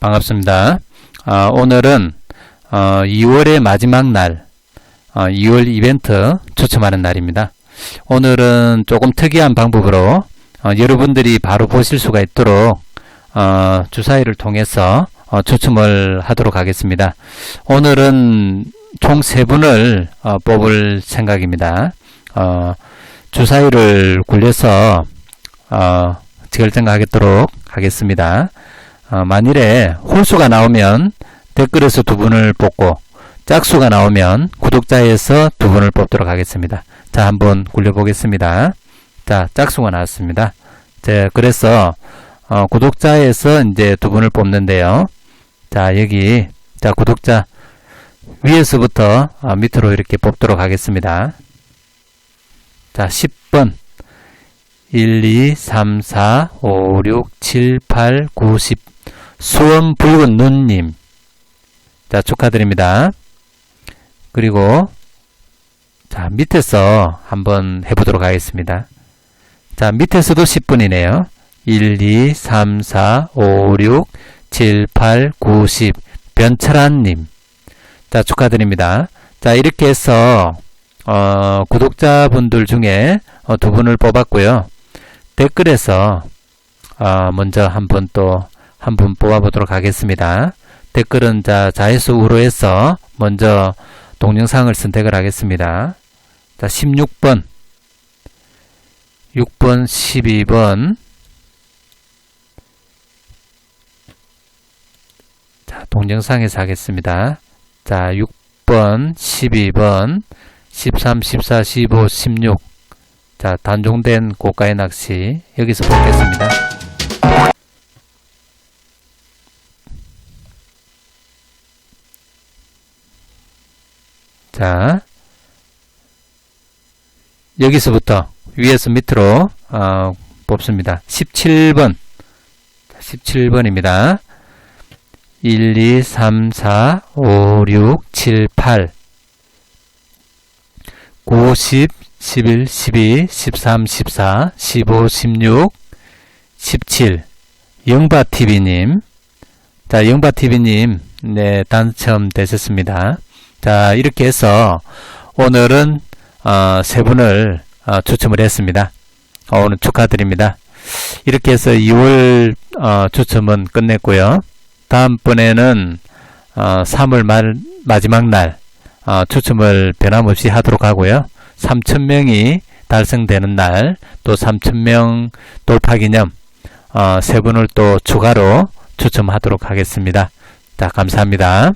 반갑습니다. 어, 오늘은 어, 2월의 마지막 날, 어, 2월 이벤트 추첨하는 날입니다. 오늘은 조금 특이한 방법으로 어, 여러분들이 바로 보실 수가 있도록 어, 주사위를 통해서 어, 추첨을 하도록 하겠습니다. 오늘은 총세 분을 어, 뽑을 생각입니다. 어, 주사위를 굴려서 어, 결정하도록 하겠습니다. 어, 만일에 홀수가 나오면 댓글에서 두 분을 뽑고 짝수가 나오면 구독자에서 두 분을 뽑도록 하겠습니다. 자, 한번 굴려보겠습니다. 자, 짝수가 나왔습니다. 자, 그래서 어, 구독자에서 이제 두 분을 뽑는데요. 자, 여기 자, 구독자 위에서부터 어, 밑으로 이렇게 뽑도록 하겠습니다. 자, 10번 1, 2, 3, 4, 5, 6, 7, 8, 9, 10 수원 붉은 눈님 자 축하드립니다. 그리고 자 밑에서 한번 해보도록 하겠습니다. 자 밑에서도 10분이네요. 1, 2, 3, 4, 5, 6, 7, 8, 9, 10 변철한님 자 축하드립니다. 자 이렇게 해서 어, 구독자분들 중에 어, 두 분을 뽑았고요. 댓글에서 어, 먼저 한분또 한 분 뽑아보도록 하겠습니다. 댓글은 자 자에서 우로 해서 먼저 동영상을 선택을 하겠습니다. 자 16번 6번 12번 자 동영상에서 하겠습니다. 자 6번 12번 13, 14, 15, 16. 자, 단종된 고가의 낚시. 여기서 보겠습니다. 자, 여기서부터 위에서 밑으로 어, 뽑습니다. 17번. 17번입니다. 1, 2, 3, 4, 5, 6, 7, 8. 9, 10, 11, 12, 13, 14, 15, 16, 17. 영바TV님. 자, 영바TV님, 네, 당첨되셨습니다. 자, 이렇게 해서 오늘은, 어, 세 분을, 어, 추첨을 했습니다. 어, 오늘 축하드립니다. 이렇게 해서 2월, 어, 추첨은 끝냈고요. 다음번에는, 어, 3월 말, 마지막 날, 어, 추첨을 변함없이 하도록 하고요. 3,000명이 달성되는 날, 또 3,000명 돌파 기념, 어, 세 분을 또 추가로 추첨하도록 하겠습니다. 자, 감사합니다.